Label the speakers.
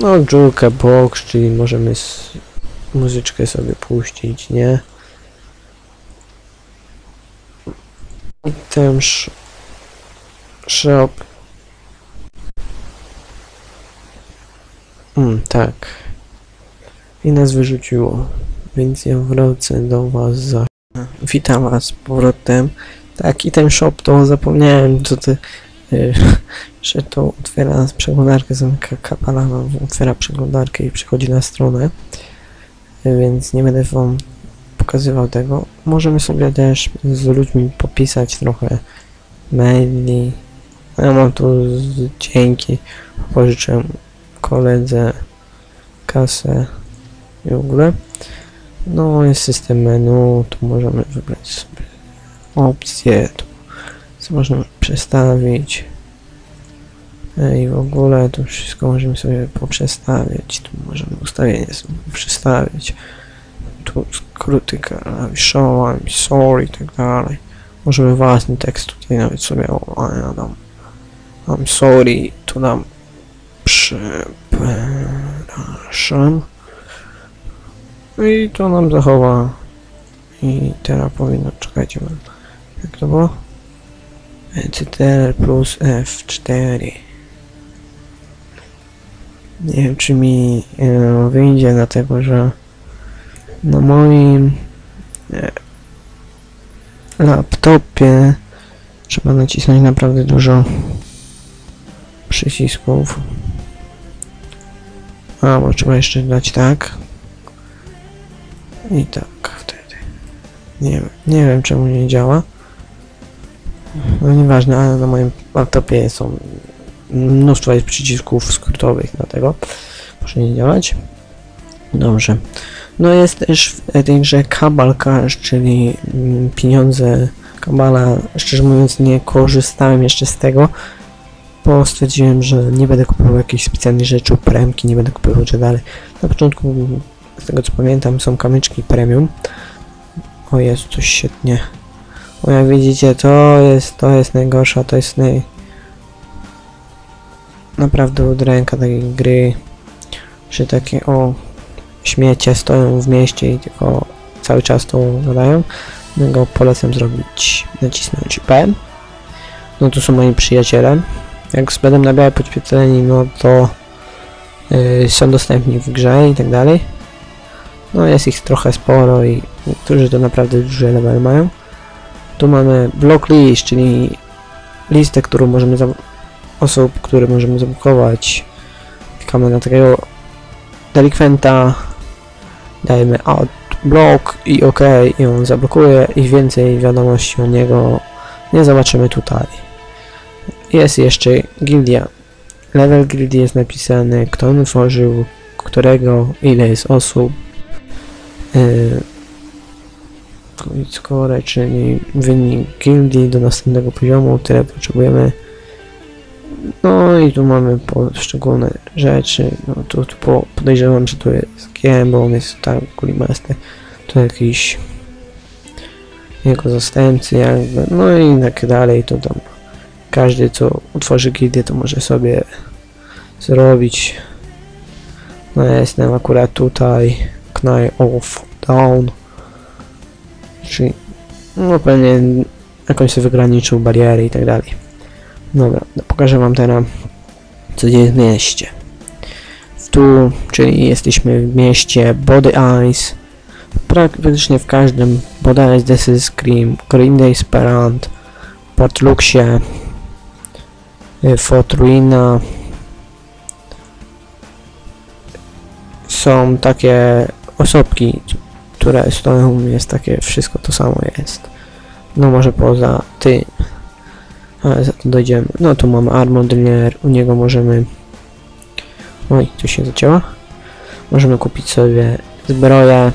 Speaker 1: no jukebox, czyli możemy muzyczkę sobie puścić, nie? Item sh shop. Mm, tak. I nas wyrzuciło. Więc ja wrócę do was za... Witam was z powrotem. Tak, item shop to zapomniałem, co ty... y, że to otwiera przeglądarkę, zamyka kapala, otwiera przeglądarkę i przechodzi na stronę. Y, Więc nie będę wam pokazywał tego. Możemy sobie też z ludźmi popisać trochę maili. Ja mam tu dzięki. Pożyczę koledze kasę i w ogóle. No jest system menu, tu możemy wybrać sobie opcje, tu co można przestawić. I w ogóle tu wszystko możemy sobie poprzestawiać. Tu możemy ustawienie sobie przestawić. Tu skróty klawiszowe, sorry i tak dalej. Możemy własny tekst tutaj nawet sobie o, ja dam I'm sorry, tu dam przepraszam. I to nam zachowa. I teraz powinno, czekajcie, jak to było? Ctrl plus F4. Nie wiem, czy mi e, wyjdzie, dlatego że na moim e, laptopie trzeba nacisnąć naprawdę dużo przycisków. A, bo trzeba jeszcze dać tak. I tak wtedy. Nie nie wiem czemu nie działa. No nieważne, ale na moim laptopie są mnóstwo jest przycisków skrótowych, dlatego może nie działać. Dobrze. No jest też w tej grze Kabal Cash, czyli mm, pieniądze Kabala. Szczerze mówiąc nie korzystałem jeszcze z tego, bo stwierdziłem, że nie będę kupował jakichś specjalnych rzeczy, premki, nie będę kupował czy dalej. Na początku, z tego co pamiętam, są kamyczki premium. O jest coś świetnie. O jak widzicie, to jest, to jest najgorsza, to jest naj... Naprawdę udręka takiej gry, że takie o śmiecie stoją w mieście i tylko cały czas to gadają. Dlatego polecam zrobić, nacisnąć P. No to są moi przyjaciele. Jak będą na białe podświetleni, no to yy, są dostępni w grze i tak dalej. No jest ich trochę sporo i niektórzy to naprawdę duże level mają. Tu mamy block list, czyli listę, którą możemy osób, które możemy zablokować. Klikamy na takiego delikwenta, dajemy add block i OK i on zablokuje i więcej wiadomości o niego nie zobaczymy tutaj. Jest jeszcze gildia. Level gildii jest napisany, kto on tworzył, którego, ile jest osób. Yy, score, czyli wynik gildii do następnego poziomu, tyle potrzebujemy. No i tu mamy poszczególne rzeczy. No tu, tu po, podejrzewam, że tu jest GM, bo on jest tak Kulimaster. Tu jakiś jego zastępcy jakby. No i tak dalej, to tam każdy co utworzy gildię to może sobie zrobić. No ja jestem akurat tutaj. Knaj off down. Czyli no pewnie jakąś sobie wygraniczył bariery i tak dalej. Dobra, no pokażę wam teraz co dzieje w mieście. Tu, czyli jesteśmy w mieście Body Eyes. Praktycznie w każdym Body Eyes, This is Scream, Green Day Sperant, Port Luxie, y, Fort Ruina. Są takie osobki, które stoją, jest takie, wszystko to samo jest. No może poza tym. Ale za to dojdziemy. No tu mamy Armodlier, u niego możemy... Oj, tu się zacięła. Możemy kupić sobie zbroję,